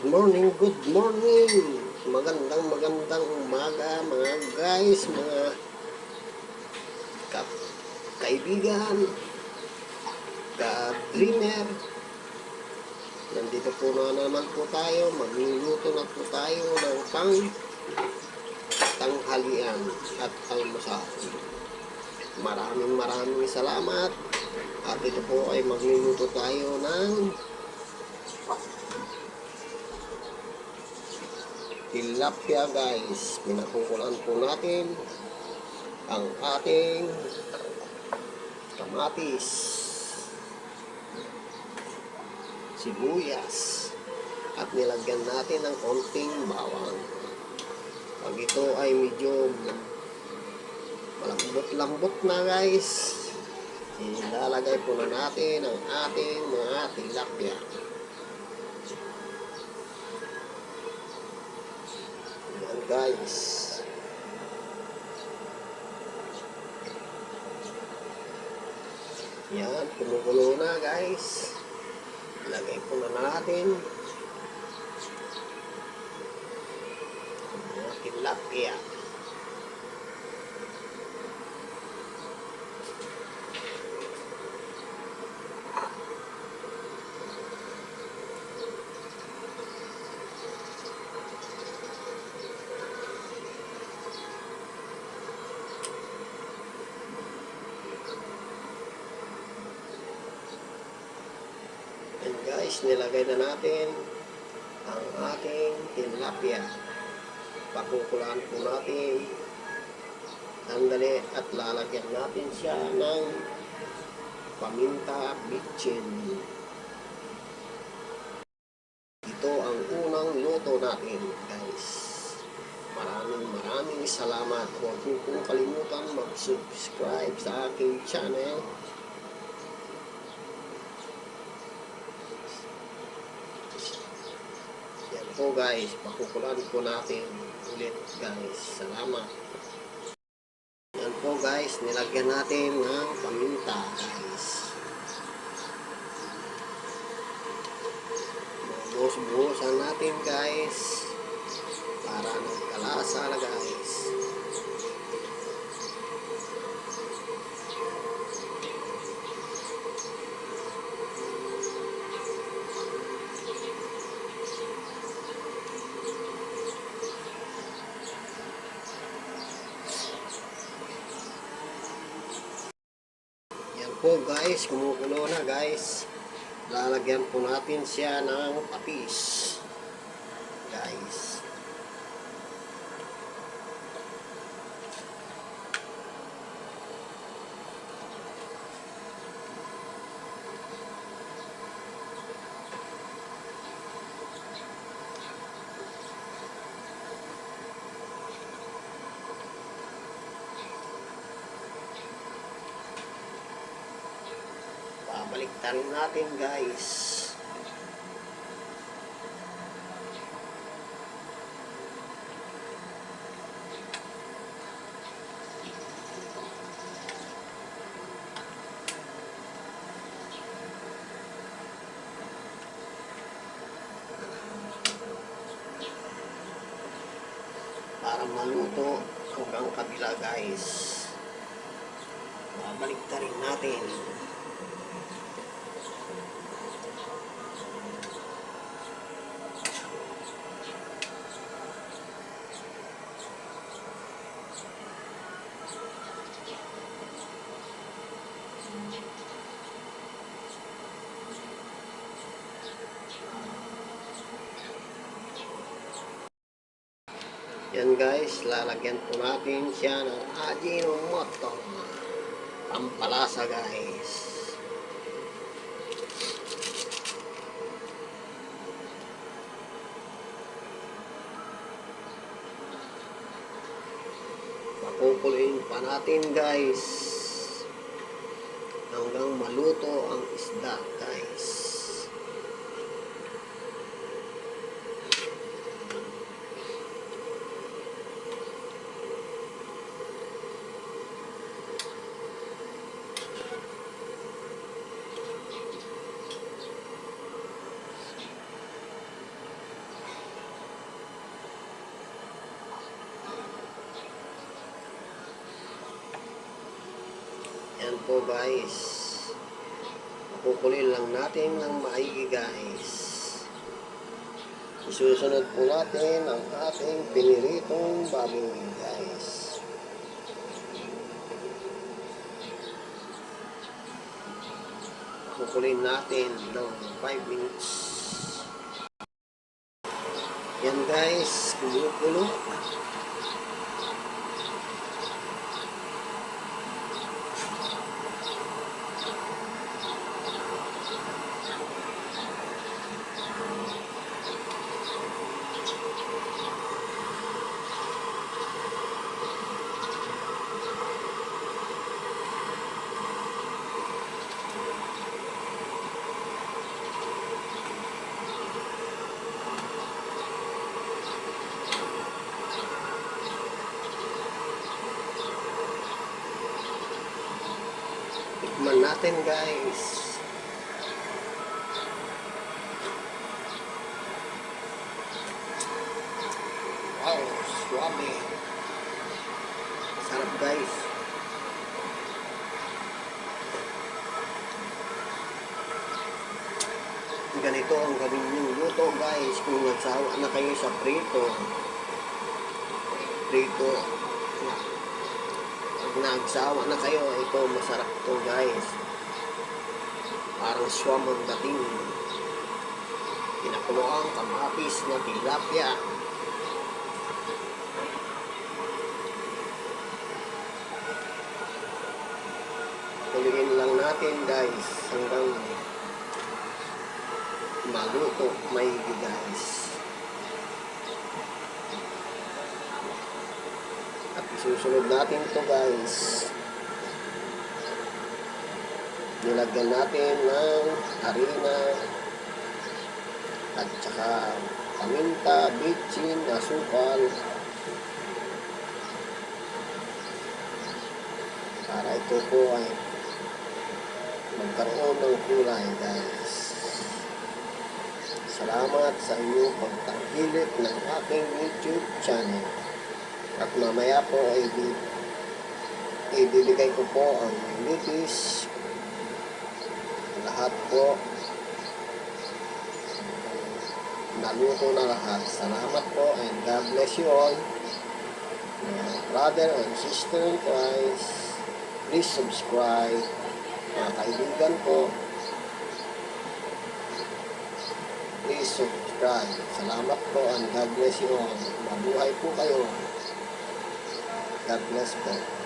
Good morning, good morning. Magandang magandang umaga mga guys, mga ka kaibigan, ka-dreamer. Nandito po na naman po tayo, magluluto na po tayo ng pang tanghalian at almusal. Maraming maraming salamat. At ito po ay magluluto tayo ng tilapia guys. Pinakukulan po natin ang ating kamatis, sibuyas, at nilagyan natin ng konting bawang. Pag ito ay medyo malambot-lambot na guys, ilalagay po na natin ang ating mga tilapia. Guys. Yan, kumukulo na guys. Lagay po na natin. Mga tilapia. Guys, nilagay na natin ang ating tilapia. Pakukulaan po natin sandali at lalagyan natin siya ng paminta bitchin. Ito ang unang luto natin, guys. Maraming maraming salamat. Huwag niyo kalimutan mag-subscribe sa aking channel. Po guys, pakukulan po natin ulit guys. Salamat. Yan po guys, nilagyan natin ng paminta guys. Buhos-buhosan natin guys. Para nagkalasa na guys. Yan po guys, kumukulo na guys. Lalagyan po natin siya ng patis. Guys. Pabaliktarin natin guys. Para maluto hanggang kabila guys. Pabaliktarin natin. Yan guys, lalagyan po natin siya ng Ajinomoto. Pampalasa guys. Pakukuloyin pa natin guys. Hanggang maluto ang isda guys. Po guys. Kukulin lang natin ng maigi guys. Isusunod po natin ang ating piniritong baboy guys. Kukulin natin ng 5 minutes. Yan guys, kumukulo. Tikman natin guys. Wow, swabe. Sarap guys. Ganito ang gawin niyong luto guys kung nagsawa na kayo sa prito. Prito. Nagsawa na kayo, ito masarap to guys. Parang swam ang dating. Pinakulo ang kamatis na tilapia. Tuloyin lang natin guys hanggang maluto may guys. At isusunod natin to guys. Nilagyan natin ng harina at saka paminta, bitchin, asukal para ito po ay magkaroon ng kulay guys. Salamat sa inyong pagtangkilik ng aking YouTube channel. At mamaya po ay ibibigay ko po ang litis lahat po naluto na lahat. Salamat po and God bless you all. Mga brother and sister in Christ, please subscribe. Mga kaibigan po, please subscribe. Salamat po and God bless you all. Mabuhay po kayo. God bless po.